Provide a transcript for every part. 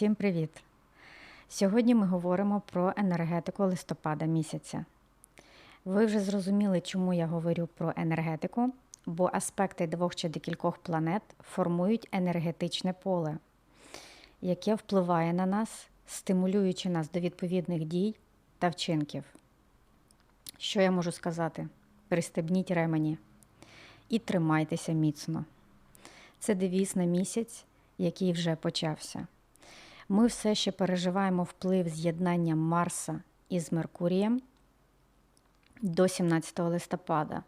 Всім привіт! Сьогодні ми говоримо про енергетику листопада місяця. Ви вже зрозуміли, чому я говорю про енергетику, бо аспекти двох чи декількох планет формують енергетичне поле, яке впливає на нас, стимулюючи нас до відповідних дій та вчинків. Що я можу сказати? Пристебніть ремені і тримайтеся міцно. Це девіз на місяць, який вже почався. Ми все ще переживаємо вплив з'єднання Марса із Меркурієм до 17 листопада.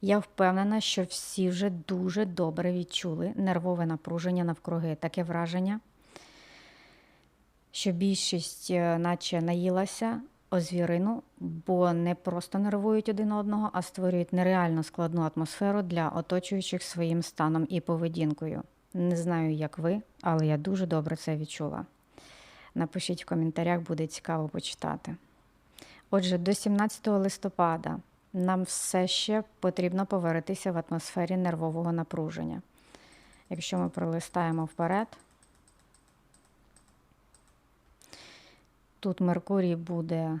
Я впевнена, що всі вже дуже добре відчули нервове напруження навкруги. Таке враження, що більшість, е, наче наїлася озвірину, бо не просто нервують один одного, а створюють нереально складну атмосферу для оточуючих своїм станом і поведінкою. Не знаю, як ви, але я дуже добре це відчула. Напишіть в коментарях, буде цікаво почитати. Отже, до 17 листопада нам все ще потрібно повернутися в атмосфері нервового напруження. Якщо ми пролистаємо вперед, тут Меркурій буде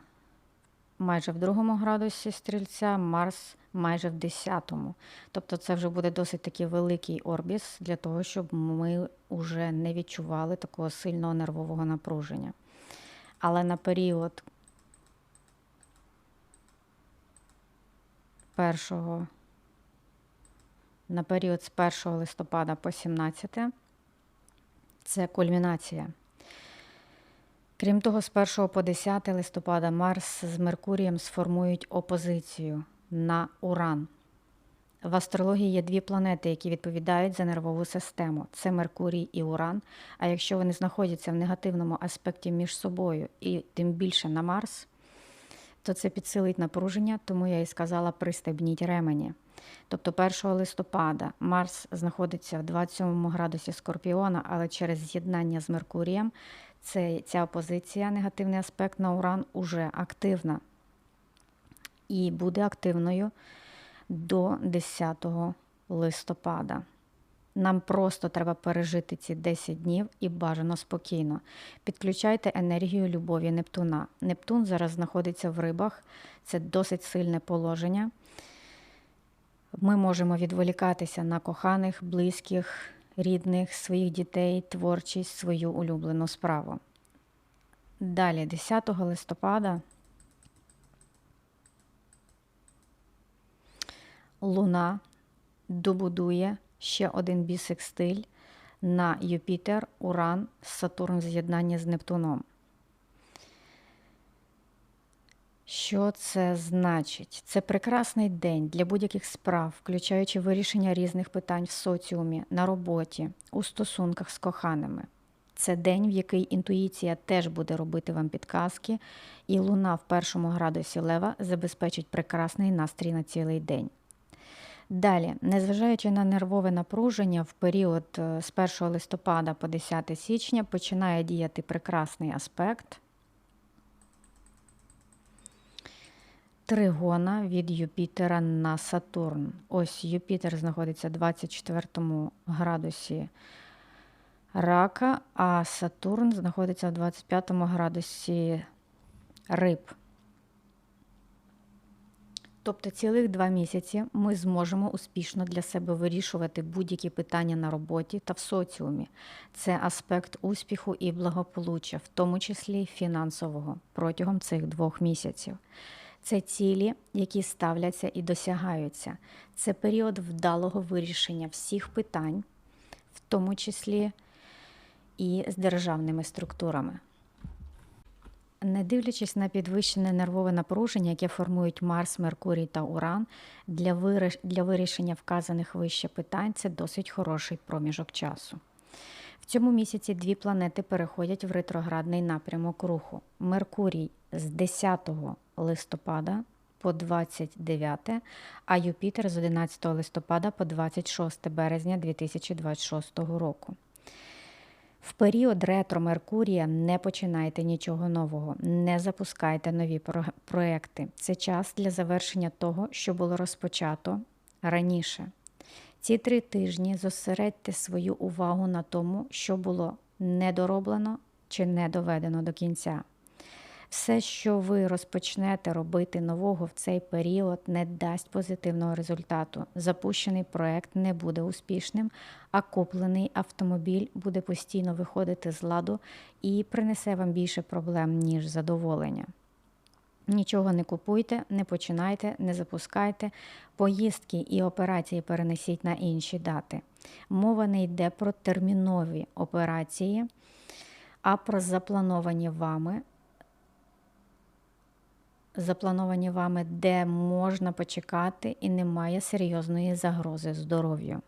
майже в другому градусі стрільця, Марс майже в 10-му. Тобто це вже буде досить такий великий орбіс для того, щоб ми вже не відчували такого сильного нервового напруження. Але на період першого, на період з 1 листопада по 17 це кульмінація. Крім того, з 1 по 10 листопада Марс з Меркурієм сформують опозицію на Уран. В астрології є дві планети, які відповідають за нервову систему: це Меркурій і Уран. А якщо вони знаходяться в негативному аспекті між собою і тим більше на Марс, то це підсилить напруження, тому я і сказала пристебніть ремені. Тобто 1 листопада Марс знаходиться в 27 градусі Скорпіона, але через з'єднання з Меркурієм це, ця опозиція, негативний аспект на Уран, уже активна і буде активною до 10 листопада. Нам просто треба пережити ці 10 днів і бажано спокійно. Підключайте енергію любові Нептуна. Нептун зараз знаходиться в рибах, це досить сильне положення. Ми можемо відволікатися на коханих, близьких, рідних, своїх дітей, творчість, свою улюблену справу. Далі, 10 листопада, Луна добудує ще один бісекстиль на Юпітер, Уран, Сатурн в з'єднанні з Нептуном. Що це значить? Це прекрасний день для будь-яких справ, включаючи вирішення різних питань в соціумі, на роботі, у стосунках з коханими. Це день, в який інтуїція теж буде робити вам підказки, і луна в першому градусі лева забезпечить прекрасний настрій на цілий день. Далі, незважаючи на нервове напруження, в період е, з 1 листопада по 10 січня починає діяти прекрасний аспект тригона від Юпітера на Сатурн. Ось Юпітер знаходиться в 24 градусі рака, а Сатурн знаходиться в 25 градусі риб. Тобто цілих два місяці ми зможемо успішно для себе вирішувати будь-які питання на роботі та в соціумі. Це аспект успіху і благополуччя, в тому числі фінансового, протягом цих двох місяців. Це цілі, які ставляться і досягаються. Це період вдалого вирішення всіх питань, в тому числі і з державними структурами. Не дивлячись на підвищене нервове напруження, яке формують Марс, Меркурій та Уран, для вирішення вказаних вище питань це досить хороший проміжок часу. В цьому місяці дві планети переходять в ретроградний напрямок руху. Меркурій з 10 листопада по 29, а Юпітер з 11 листопада по 26 березня 2026 року. В період ретро Меркурія не починайте нічого нового, не запускайте нові проекти. Це час для завершення того, що було розпочато раніше. Ці три тижні зосередьте свою увагу на тому, що було недороблено чи не доведено до кінця. Все, що ви розпочнете робити нового в цей період, не дасть позитивного результату. Запущений проект не буде успішним, а куплений автомобіль буде постійно виходити з ладу і принесе вам більше проблем, ніж задоволення. Нічого не купуйте, не починайте, не запускайте. Поїздки і операції перенесіть на інші дати. Мова не йде про термінові операції, а про заплановані вами заплановані вами, де можна почекати і немає серйозної загрози здоров'ю.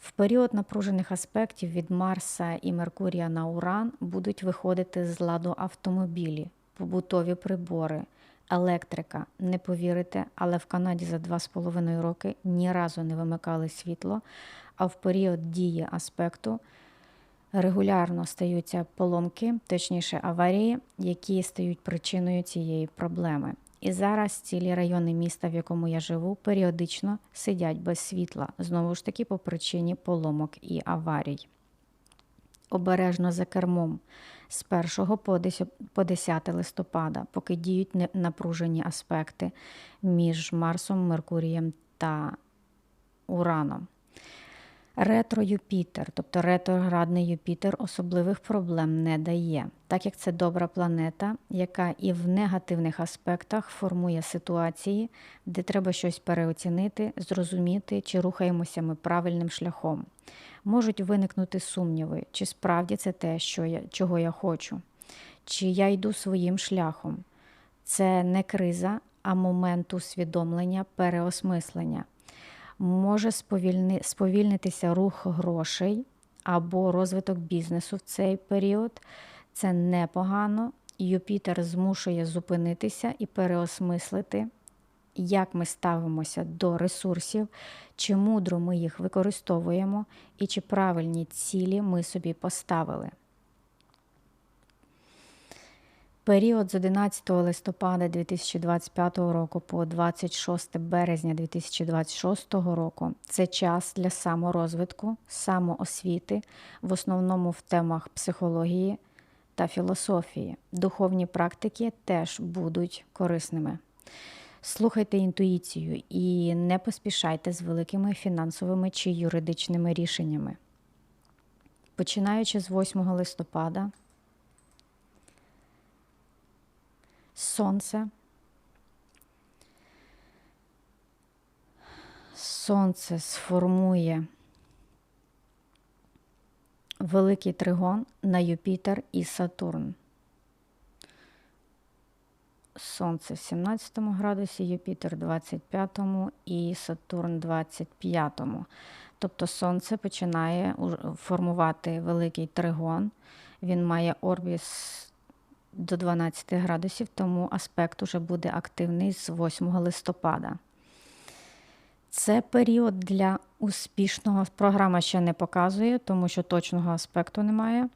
В період напружених аспектів від Марса і Меркурія на Уран будуть виходити з ладу автомобілі, побутові прибори, електрика. Не повірите, але в Канаді за 2,5 роки ні разу не вимикали світло, а в період дії аспекту регулярно стаються поломки, точніше аварії, які стають причиною цієї проблеми. І зараз цілі райони міста, в якому я живу, періодично сидять без світла, знову ж таки, по причині поломок і аварій. Обережно за кермом з 1 по 10 листопада, поки діють напружені аспекти між Марсом, Меркурієм та Ураном. Ретро Юпітер, тобто ретроградний Юпітер, особливих проблем не дає, так як це добра планета, яка і в негативних аспектах формує ситуації, де треба щось переоцінити, зрозуміти, чи рухаємося ми правильним шляхом. Можуть виникнути сумніви, чи справді це те, що я, чого я хочу, чи я йду своїм шляхом. Це не криза, а момент усвідомлення, переосмислення може сповільни, сповільнитися рух грошей або розвиток бізнесу в цей період. Це непогано. Юпітер змушує зупинитися і переосмислити, як ми ставимося до ресурсів, чи мудро ми їх використовуємо, і чи правильні цілі ми собі поставили. Період з 11 листопада 2025 року по 26 березня 2026 року це час для саморозвитку, самоосвіти, в основному в темах психології та філософії. Духовні практики теж будуть корисними. Слухайте інтуїцію і не поспішайте з великими фінансовими чи юридичними рішеннями. Починаючи з 8 листопада. Сонце. Сонце сформує великий тригон на Юпітер і Сатурн. Сонце в 17 градусі, Юпітер 25 і Сатурн 25. Тобто Сонце починає формувати великий тригон. Він має орбіс до 12 градусів, тому аспект уже буде активний з 8 листопада. Це період для успішного. Програма ще не показує, тому що точного аспекту немає.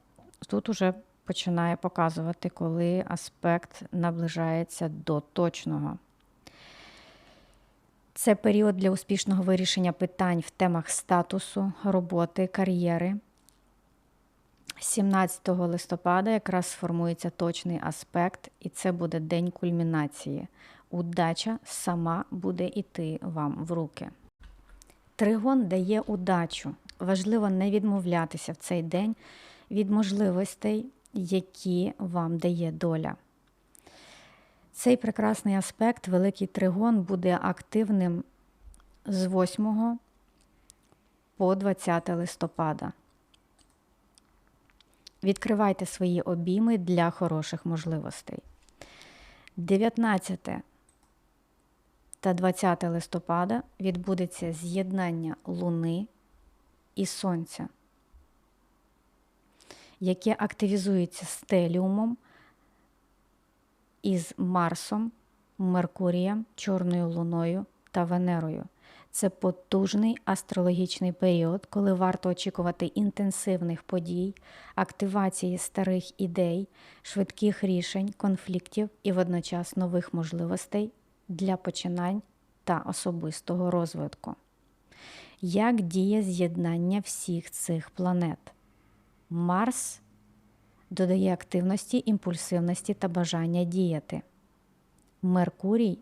Тут уже починає показувати, коли аспект наближається до точного. Це період для успішного вирішення питань в темах статусу, роботи, кар'єри. 17 листопада якраз сформується точний аспект, і це буде день кульмінації. Удача сама буде йти вам в руки. Тригон дає удачу. Важливо не відмовлятися в цей день від можливостей, які вам дає доля. Цей прекрасний аспект, Великий Тригон, буде активним з 8 по 20 листопада. Відкривайте свої обійми для хороших можливостей. 19 та 20 листопада відбудеться з'єднання Луни і Сонця, яке активізується стеліумом із Марсом, Меркурієм, Чорною Луною та Венерою. Це потужний астрологічний період, коли варто очікувати інтенсивних подій, активації старих ідей, швидких рішень, конфліктів і водночас нових можливостей для починань та особистого розвитку. Як діє з'єднання всіх цих планет? Марс додає активності, імпульсивності та бажання діяти. Меркурій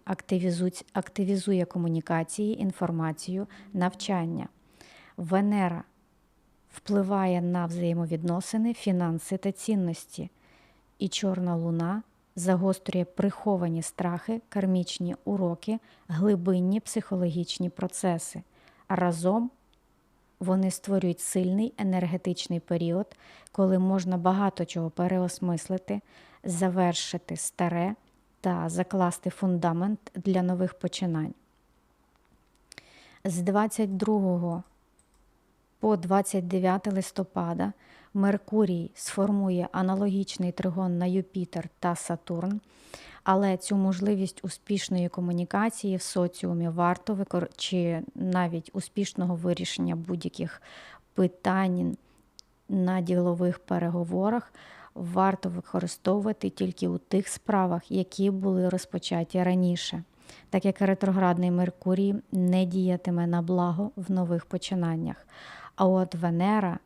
активізує комунікації, інформацію, навчання. Венера впливає на взаємовідносини, фінанси та цінності. І чорна луна загострює приховані страхи, кармічні уроки, глибинні психологічні процеси. Разом вони створюють сильний енергетичний період, коли можна багато чого переосмислити, завершити старе та закласти фундамент для нових починань. З 22 по 29 листопада Меркурій сформує аналогічний тригон на Юпітер та Сатурн, але цю можливість успішної комунікації в соціумі варто викор... чи навіть успішного вирішення будь-яких питань на ділових переговорах варто використовувати тільки у тих справах, які були розпочаті раніше, так як ретроградний Меркурій не діятиме на благо в нових починаннях. А от Венера,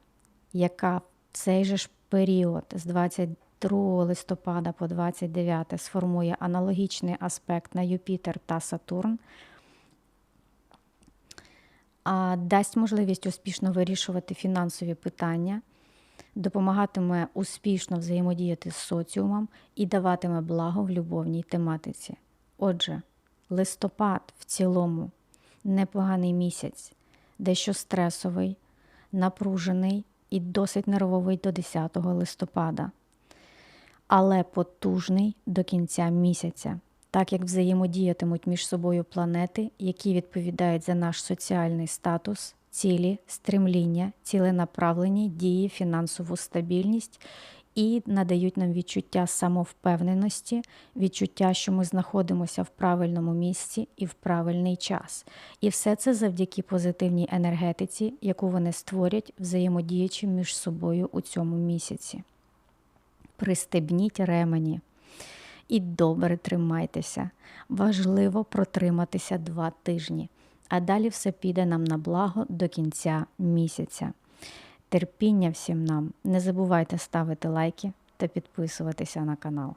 яка в цей же ж період з 22 листопада по 29 сформує аналогічний аспект на Юпітер та Сатурн, дасть можливість успішно вирішувати фінансові питання, допомагатиме успішно взаємодіяти з соціумом і даватиме благо в любовній тематиці. Отже, листопад в цілому непоганий місяць, дещо стресовий, напружений і досить нервовий до 10 листопада, але потужний до кінця місяця, так як взаємодіятимуть між собою планети, які відповідають за наш соціальний статус, цілі, стремління, ціленаправлені дії, фінансову стабільність і надають нам відчуття самовпевненості, відчуття, що ми знаходимося в правильному місці і в правильний час. І все це завдяки позитивній енергетиці, яку вони створять, взаємодіючи між собою у цьому місяці. Пристебніть ремені. І добре тримайтеся. Важливо протриматися два тижні, а далі все піде нам на благо до кінця місяця. Терпіння всім нам. Не забувайте ставити лайки та підписуватися на канал.